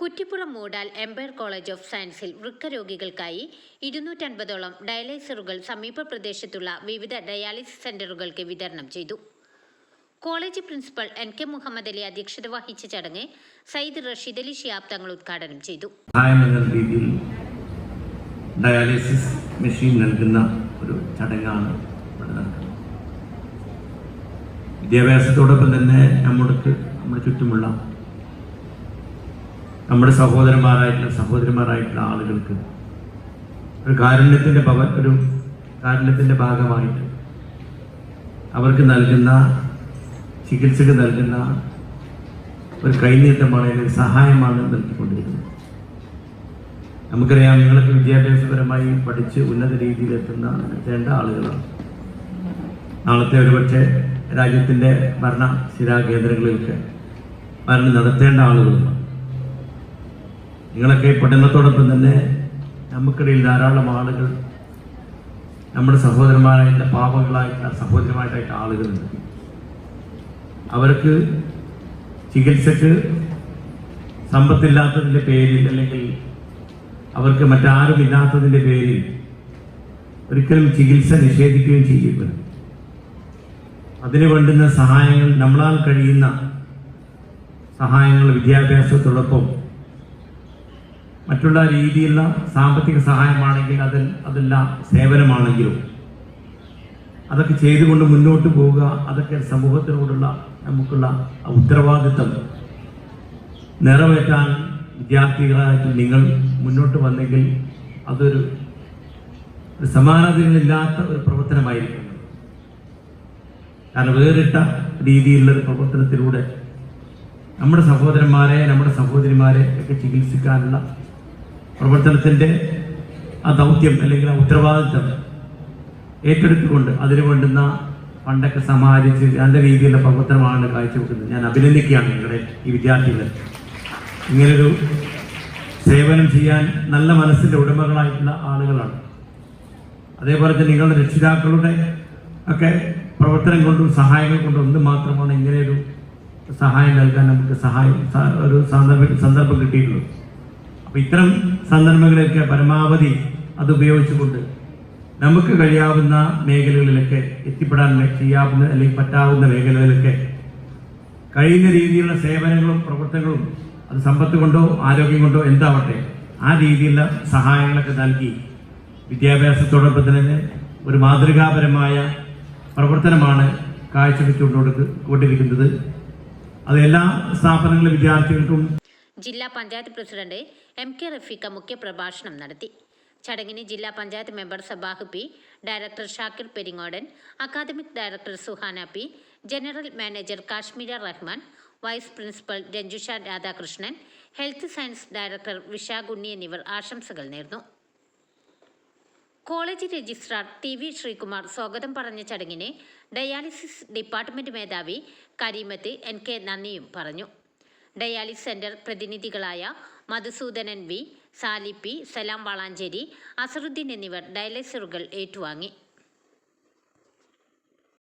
Kuttippuram Moodal Empire college of സയൻസിൽ വൃക്കരോഗികൾക്കായി ഇരുന്നൂറ്റൻപതോളം ഡയാലിസറുകൾ സമീപ പ്രദേശത്തുള്ള വിവിധ ഡയാലിസിസ് സെന്ററുകൾക്ക് വിതരണം ചെയ്തു. College principal N K Muhammad Ali അധ്യക്ഷത വഹിച്ച ചടങ്ങ് സയ്യിദ് റഷീദ് അലി ഷിയാബ് തങ്ങൾ ഉദ്ഘാടനം ചെയ്തു. ഡയാലിസിസ് മെഷീൻ നൽകുന്ന ഒരു ചടങ്ങാണ് വിദ്യാഭ്യാസത്തോടൊപ്പം തന്നെ നമ്മുടെ നമ്മുടെ ചുറ്റുമുള്ള നമ്മുടെ സഹോദരന്മാരായിട്ടുള്ള സഹോദരിമാരായിട്ടുള്ള ആളുകൾക്ക് ഒരു കാരുണ്യത്തിന്റെ ഭവ ഒരു കാരുണ്യത്തിന്റെ ഭാഗമായിട്ട് അവർക്ക് നൽകുന്ന ചികിത്സക്ക് നൽകുന്ന ഒരു കൈനീട്ടമാണ് അല്ലെങ്കിൽ സഹായമാണ് നൽകിക്കൊണ്ടിരിക്കുന്നത്. നമുക്കറിയാം നിങ്ങളൊക്കെ വിദ്യാഭ്യാസപരമായി പഠിച്ച് ഉന്നത രീതിയിൽ എത്തുന്ന എത്തേണ്ട ആളുകളാണ്. നാളത്തെ ഒരുപക്ഷെ രാജ്യത്തിന്റെ ഭരണ സ്ഥിരാകേന്ദ്രങ്ങളിലൊക്കെ ഭരണം നടത്തേണ്ട ആളുകളുമാണ്. നിങ്ങളൊക്കെ പഠനത്തോടൊപ്പം തന്നെ നമുക്കിടയിൽ ധാരാളം ആളുകൾ നമ്മുടെ സഹോദരന്മാരായിട്ടുള്ള പാപങ്ങളായിട്ടുള്ള സഹോദരമായിട്ടായിട്ട് ആളുകളുണ്ട്. അവർക്ക് ചികിത്സക്ക് സമ്പത്തില്ലാത്തതിന്റെ പേരിൽ അല്ലെങ്കിൽ അവർക്ക് മറ്റാരും ഇല്ലാത്തതിന്റെ പേരിൽ ഒരിക്കലും ചികിത്സ നിഷേധിക്കുകയും ചെയ്യപ്പെടും അതിന് വേണ്ടുന്ന സഹായങ്ങൾ നമ്മളാൽ കഴിയുന്ന സഹായങ്ങൾ വിദ്യാഭ്യാസത്തോടൊപ്പം മറ്റുള്ള രീതിയിലുള്ള സാമ്പത്തിക സഹായമാണെങ്കിൽ അതിൽ അതെല്ലാം സേവനമാണെങ്കിലും. അതൊക്കെ ചെയ്തുകൊണ്ട് മുന്നോട്ട് പോവുക അതൊക്കെ സമൂഹത്തിനോടുള്ള നമുക്കുള്ള ഉത്തരവാദിത്തം. നിറവേറ്റാൻ വിദ്യാർത്ഥികളായിട്ട് നിങ്ങൾ മുന്നോട്ട് വന്നെങ്കിൽ അതൊരു സമാനതകളില്ലാത്ത ഒരു പ്രവർത്തനമായിരിക്കും. കാരണം വേറിട്ട രീതിയിലുള്ള ഒരു പ്രവർത്തനത്തിലൂടെ നമ്മുടെ സഹോദരന്മാരെ നമ്മുടെ സഹോദരിമാരെ ഒക്കെ ചികിത്സിക്കാനുള്ള പ്രവർത്തനത്തിന്റെ ആ ദൗത്യം അല്ലെങ്കിൽ ആ ഉത്തരവാദിത്തം ഏറ്റെടുത്തുകൊണ്ട് അതിനു വേണ്ടുന്ന പണ്ടൊക്കെ സമാഹരിച്ച് നല്ല രീതിയിലുള്ള പ്രവർത്തനമാണ് കാഴ്ചവെക്കുന്നത്. ഞാൻ അഭിനന്ദിക്കുകയാണ് നിങ്ങളുടെ ഈ വിദ്യാർത്ഥികളെ. ഇങ്ങനൊരു സേവനം ചെയ്യാൻ നല്ല മനസ്സിന്റെ ഉടമകളായിട്ടുള്ള ആളുകളാണ്. അതേപോലെ തന്നെ നിങ്ങളുടെ രക്ഷിതാക്കളുടെ ഒക്കെ പ്രവർത്തനം കൊണ്ടും സഹായങ്ങൾ കൊണ്ടും ഒന്ന് മാത്രമാണ് ഇങ്ങനെയൊരു സഹായം നൽകാൻ നമുക്ക് സഹായം ഒരു സന്ദർഭം സന്ദർഭം കിട്ടിയിട്ടുള്ളൂ അപ്പോൾ ഇത്തരം സന്ദർഭങ്ങളൊക്കെ പരമാവധി അത് ഉപയോഗിച്ചുകൊണ്ട് നമുക്ക് കഴിയാവുന്ന മേഖലകളിലൊക്കെ എത്തിപ്പെടാൻ ചെയ്യാവുന്ന അല്ലെങ്കിൽ പറ്റാവുന്ന മേഖലകളിലൊക്കെ കഴിയുന്ന രീതിയിലുള്ള സേവനങ്ങളും പ്രവർത്തനങ്ങളും അത് സമ്പത്ത് കൊണ്ടോ ആരോഗ്യം കൊണ്ടോ എന്താവട്ടെ ആ രീതിയിലുള്ള സഹായങ്ങളൊക്കെ നൽകി വിദ്യാഭ്യാസത്തോടൊപ്പം തന്നെ ഒരു മാതൃകാപരമായ പ്രവർത്തനമാണ് കാഴ്ചവെച്ചുകൊണ്ട് കൊണ്ടിരിക്കുന്നത്. അത് എല്ലാ സ്ഥാപനങ്ങളിലെ വിദ്യാർത്ഥികൾക്കും ജില്ലാ panchayat president M K Rafeeqa മുഖ്യപ്രഭാഷണം നടത്തി. ചടങ്ങിന് ജില്ലാ panchayat member Sabah P director Shakir Peringodan academic director Suhana P general manager Kashmira Rahman vice principal Ranjusha Radhakrishnan health science director Vishagunni എന്നിവർ ആശംസകൾ നേർന്നു. College registrar T V Sreekumar സ്വാഗതം പറഞ്ഞ ചടങ്ങിന് ഡയാലിസിസ് ഡിപ്പാർട്ട്മെന്റ് മേധാവി കരീമത്ത് എൻ കെ നന്ദിയും പറഞ്ഞു. Dialysis centre പ്രതിനിധികളായ മധുസൂദനൻ വി സാലിപ്പി സലാം വളാഞ്ചേരി അസറുദ്ദീൻ എന്നിവർ ഡയാലിസറുകൾ ഏറ്റുവാങ്ങി.